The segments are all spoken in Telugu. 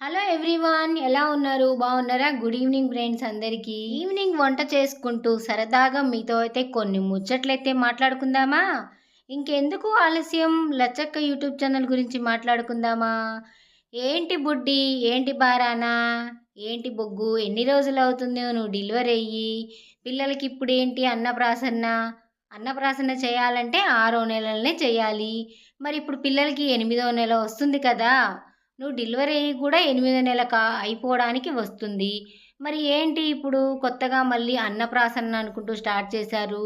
హలో ఎవ్రీవన్ ఎలా ఉన్నారు? బాగున్నారా? గుడ్ ఈవినింగ్ ఫ్రెండ్స్ అందరికీ. ఈవినింగ్ వంట చేసుకుంటూ సరదాగా మీతో అయితే కొన్ని ముచ్చట్లయితే మాట్లాడుకుందామా? ఇంకెందుకు ఆలస్యం? లచ్చక్క యూట్యూబ్ ఛానల్ గురించి మాట్లాడుకుందామా? ఏంటి బుడ్డి? ఏంటి బారానా? ఏంటి బొగ్గు? ఎన్ని రోజులు అవుతుందో నువ్వు డెలివరీ అయ్యి. పిల్లలకి ఇప్పుడు ఏంటి అన్నప్రాసన్న అన్నప్రాసన చేయాలంటే ఆరో నెలలనే చేయాలి. మరి ఇప్పుడు పిల్లలకి ఎనిమిదో నెల వస్తుంది కదా. నువ్వు డెలివరీ కూడా ఎనిమిదో నెల కా అయిపోవడానికి వస్తుంది. మరి ఏంటి ఇప్పుడు? కొత్తగా మళ్ళీ అన్నప్రాసన్న అనుకుంటూ స్టార్ట్ చేశారు.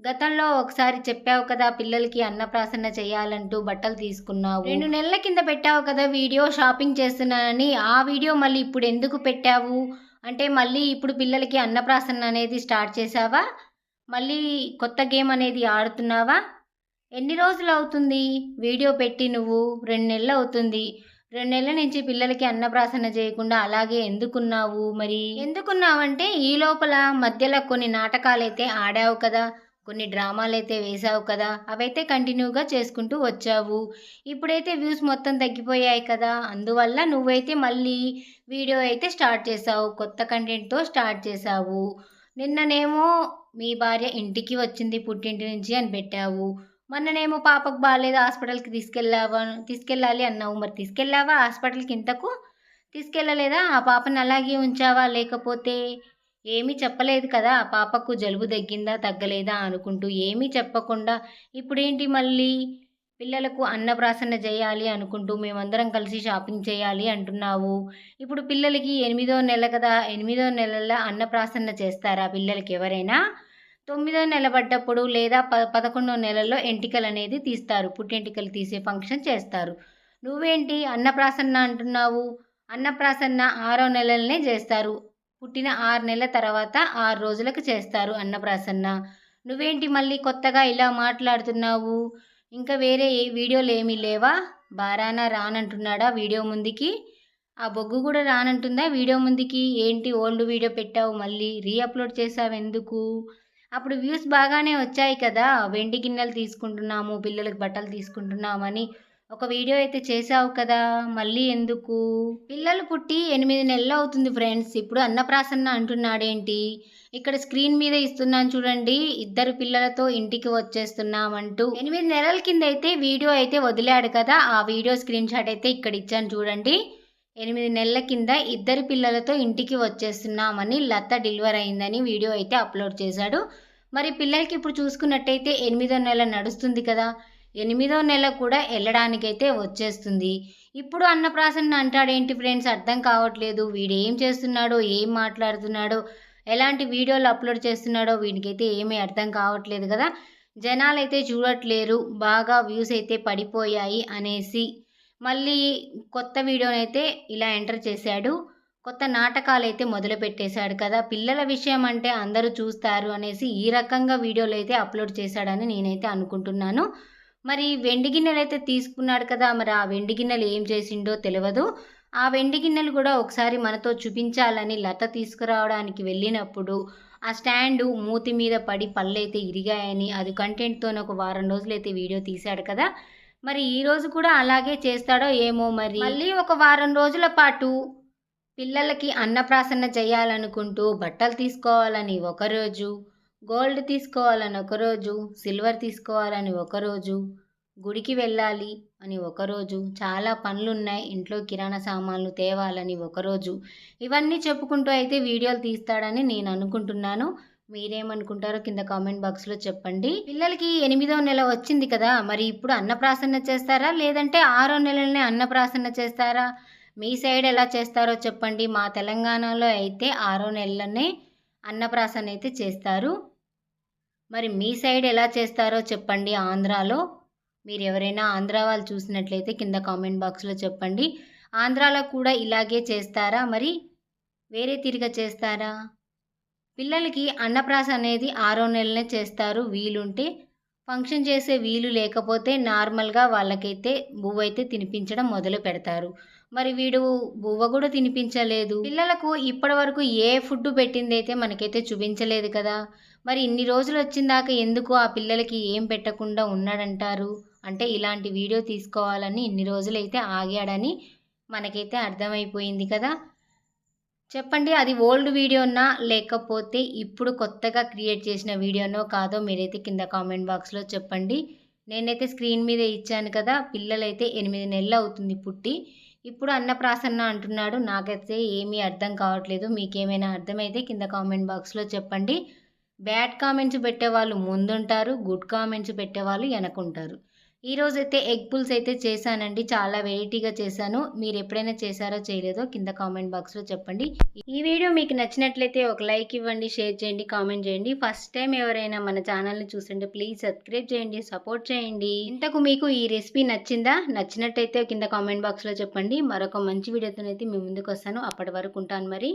గతంలో ఒకసారి చెప్పావు కదా పిల్లలకి అన్నప్రాసన్న చేయాలంటూ బట్టలు తీసుకున్నావు. రెండు నెలల కింద పెట్టావు కదా వీడియో షాపింగ్ చేస్తున్నానని. ఆ వీడియో మళ్ళీ ఇప్పుడు ఎందుకు పెట్టావు? అంటే మళ్ళీ ఇప్పుడు పిల్లలకి అన్నప్రాసన్న అనేది స్టార్ట్ చేసావా మళ్ళీ కొత్త గేమ్ అనేది ఆడుతున్నావా? ఎన్ని రోజులు అవుతుంది? వీడియో పెట్టి నువ్వు రెండు నెలలు అవుతుంది. రెండు నెలల నుంచి పిల్లలకి అన్నప్రాసన చేయకుండా అలాగే ఎందుకున్నావు మరి? ఎందుకున్నావంటే ఈ లోపల మధ్యలో కొన్ని నాటకాలైతే ఆడావు కదా కొన్ని డ్రామాలు అయితే వేసావు కదా అవైతే కంటిన్యూగా చేసుకుంటూ వచ్చావు. ఇప్పుడైతే వ్యూస్ మొత్తం తగ్గిపోయాయి కదా అందువల్ల నువ్వైతే మళ్ళీ వీడియో అయితే స్టార్ట్ చేసావు కొత్త కంటెంట్తో స్టార్ట్ చేసావు నిన్ననేమో మీ భార్య ఇంటికి వచ్చింది పుట్టింటి నుంచి అని పెట్టావు. మొన్ననేమో పాపకు బాగాలేదు హాస్పిటల్కి తీసుకెళ్ళావా తీసుకెళ్ళాలి అన్నావు. మరి తీసుకెళ్ళావా హాస్పిటల్కి ఇంతకు? తీసుకెళ్ళలేదా? ఆ పాపను అలాగే ఉంచావా? లేకపోతే ఏమీ చెప్పలేదు కదా? ఆ పాపకు జలుబు తగ్గిందా తగ్గలేదా అనుకుంటూ ఏమీ చెప్పకుండా ఇప్పుడేంటి మళ్ళీ? పిల్లలకు అన్నప్రాసన చేయాలి అనుకుంటూ మేమందరం కలిసి షాపింగ్ చేయాలి అంటున్నావు. ఇప్పుడు పిల్లలకి ఎనిమిదో నెల కదా ఎనిమిదో నెలల అన్నప్రాసన చేస్తారా పిల్లలకి ఎవరైనా? తొమ్మిదో నెల పడ్డప్పుడు లేదా ప పదకొండో నెలలో ఎంటికలు అనేది తీస్తారు. పుట్టెంటికలు తీసే ఫంక్షన్ చేస్తారు. నువ్వేంటి అన్నప్రాసన్న అంటున్నావు? అన్నప్రాసన్న ఆరో నెలలనే చేస్తారు. పుట్టిన ఆరు నెలల తర్వాత ఆరు రోజులకు చేస్తారు అన్నప్రాసన్న. నువ్వేంటి మళ్ళీ కొత్తగా ఇలా మాట్లాడుతున్నావు? ఇంకా వేరే ఏ వీడియోలు ఏమీ లేవా? బారానా రానంటున్నాడా వీడియో ముందుకి? ఆ బొగ్గు కూడా రానంటుందా వీడియో ముందుకి? ఏంటి ఓల్డ్ వీడియో పెట్టావు మళ్ళీ? రీ అప్లోడ్ చేసావు ఎందుకు అప్పుడు వ్యూస్ బాగానే వచ్చాయి కదా. వెండి గిన్నెలు తీసుకుంటున్నాము పిల్లలకు బట్టలు తీసుకుంటున్నామని. ఒక వీడియో అయితే చేసావు కదా. మళ్ళీ ఎందుకు? పిల్లలు పుట్టి ఎనిమిది నెలలు అవుతుంది ఫ్రెండ్స్. ఇప్పుడు అన్నప్రాసన్న అంటున్నాడేంటి? ఇక్కడ స్క్రీన్ మీద ఇస్తున్నాను చూడండి. ఇద్దరు పిల్లలతో ఇంటికి వచ్చేస్తున్నామంటూ. ఎనిమిది నెలల కింద అయితే వీడియో అయితే వదిలాడు కదా. ఆ వీడియో స్క్రీన్ షాట్ అయితే ఇక్కడ ఇచ్చాను చూడండి. ఎనిమిది నెలల కింద ఇద్దరు పిల్లలతో ఇంటికి వచ్చేస్తున్నామని లత డెలివర్ అయిందని వీడియో అయితే అప్లోడ్ చేశాడు. మరి పిల్లలకి ఇప్పుడు చూసుకున్నట్టయితే ఎనిమిదో నెల నడుస్తుంది కదా. ఎనిమిదో నెల కూడా వెళ్ళడానికైతే వచ్చేస్తుంది. ఇప్పుడు అన్నప్రాసన్న అంటాడేంటి ఫ్రెండ్స్ అర్థం కావట్లేదు. వీడు ఏం చేస్తున్నాడో ఏం మాట్లాడుతున్నాడో ఎలాంటి వీడియోలు అప్లోడ్ చేస్తున్నాడో వీడికైతే ఏమీ అర్థం కావట్లేదు కదా. జనాలు అయితే చూడట్లేరు. బాగా వ్యూస్ అయితే పడిపోయాయి అనేసి మళ్ళీ కొత్త వీడియోనైతే ఇలా ఎంటర్ చేశాడు. కొత్త నాటకాలు అయితే మొదలు పెట్టేశాడు కదా. పిల్లల విషయం అంటే అందరూ చూస్తారు అనేసి ఈ రకంగా వీడియోలు అయితే అప్లోడ్ చేశాడని నేనైతే అనుకుంటున్నాను. మరి వెండి గిన్నెలు అయితే తీసుకున్నాడు కదా. మరి ఆ వెండి గిన్నెలు ఏం చేసిండో తెలియదు ఆ వెండి గిన్నెలు కూడా ఒకసారి మనతో చూపించాలని లత తీసుకురావడానికి వెళ్ళినప్పుడు ఆ స్టాండు మూతి మీద పడి పళ్ళైతే ఇరిగాయని అది కంటెంట్తో ఒక వారం రోజులైతే వీడియో తీశాడు కదా. మరి ఈ రోజు కూడా అలాగే చేస్తాడో ఏమో మరి. మళ్ళీ ఒక వారం రోజుల పాటు పిల్లలకి అన్నప్రాసన చేయాలనుకుంటూ బట్టలు తీసుకోవాలని ఒకరోజు గోల్డ్ తీసుకోవాలని ఒకరోజు సిల్వర్ తీసుకోవాలని ఒకరోజు గుడికి వెళ్ళాలి అని ఒకరోజు చాలా పనులు ఉన్నాయి ఇంట్లో కిరాణా సామాన్లు తేవాలని ఒకరోజు ఇవన్నీ చెప్పుకుంటూ అయితే వీడియోలు తీస్తాడని నేను అనుకుంటున్నాను. మీరేమనుకుంటారో కింద కామెంట్ బాక్స్లో చెప్పండి. పిల్లలకి ఎనిమిదో నెల వచ్చింది కదా మరి ఇప్పుడు అన్నప్రాసన్న చేస్తారా? లేదంటే ఆరో నెలలనే అన్నప్రాసన్న చేస్తారా? మీ సైడ్ ఎలా చేస్తారో చెప్పండి. మా తెలంగాణలో అయితే ఆరో నెలలనే అన్నప్రాసన అయితే చేస్తారు. మరి మీ సైడ్ ఎలా చేస్తారో చెప్పండి ఆంధ్రాలో. మీరు ఎవరైనా ఆంధ్ర వాళ్ళు చూసినట్లయితే కింద కామెంట్ బాక్స్లో చెప్పండి. ఆంధ్రాలో కూడా ఇలాగే చేస్తారా? మరి వేరే తిరిగా చేస్తారా? పిల్లలకి అన్నప్రాస అనేది ఆరో నెలనే చేస్తారు. వీలుంటే ఫంక్షన్ చేసే వీలు లేకపోతే నార్మల్గా వాళ్ళకైతే బువ్వ అయితే తినిపించడం మొదలు పెడతారు. మరి వీడు బువ్వ కూడా తినిపించలేదు. పిల్లలకు ఇప్పటి వరకు ఏ ఫుడ్ పెట్టింది అయితే మనకైతే చూపించలేదు కదా. మరి ఇన్ని రోజులు వచ్చిందాక ఎందుకు ఆ పిల్లలకి ఏం పెట్టకుండా ఉన్నాడంటారు? అంటే ఇలాంటి వీడియో తీసుకోవాలని ఇన్ని రోజులైతే ఆగాడని మనకైతే అర్థమైపోయింది కదా. చెప్పండి అది ఓల్డ్ వీడియోనా? లేకపోతే ఇప్పుడు కొత్తగా క్రియేట్ చేసిన వీడియోనో కాదో మీరైతే కింద కామెంట్ బాక్స్లో చెప్పండి. నేనైతే స్క్రీన్ మీద ఇచ్చాను కదా పిల్లలైతే ఎనిమిది నెలలు అవుతుంది పుట్టి. ఇప్పుడు అన్నప్రాసన్న అంటున్నాడు నాకైతే ఏమీ అర్థం కావట్లేదు మీకేమైనా అర్థమైతే కింద కామెంట్ బాక్స్లో చెప్పండి. బ్యాడ్ కామెంట్స్ పెట్టేవాళ్ళు ముందుంటారు గుడ్ కామెంట్స్ పెట్టేవాళ్ళు వెనకుంటారు. ఈరోజు అయితే ఎగ్ పుల్స్ అయితే చేశానండి. చాలా వెరైటీగా చేశాను. మీరు ఎప్పుడైనా చేశారో చేయలేదో కింద కామెంట్ బాక్స్లో చెప్పండి. ఈ వీడియో మీకు నచ్చినట్లయితే ఒక లైక్ ఇవ్వండి షేర్ చేయండి కామెంట్ చేయండి. ఫస్ట్ టైం ఎవరైనా మన ఛానల్ని చూస్తుంటే ప్లీజ్ సబ్స్క్రైబ్ చేయండి సపోర్ట్ చేయండి. ఇంతకు మీకు ఈ రెసిపీ నచ్చిందా? నచ్చినట్టయితే కింద కామెంట్ బాక్స్లో చెప్పండి. మరొక మంచి వీడియోతోనైతే మీ ముందుకు వస్తాను. అప్పటి వరకు ఉంటాను మరి.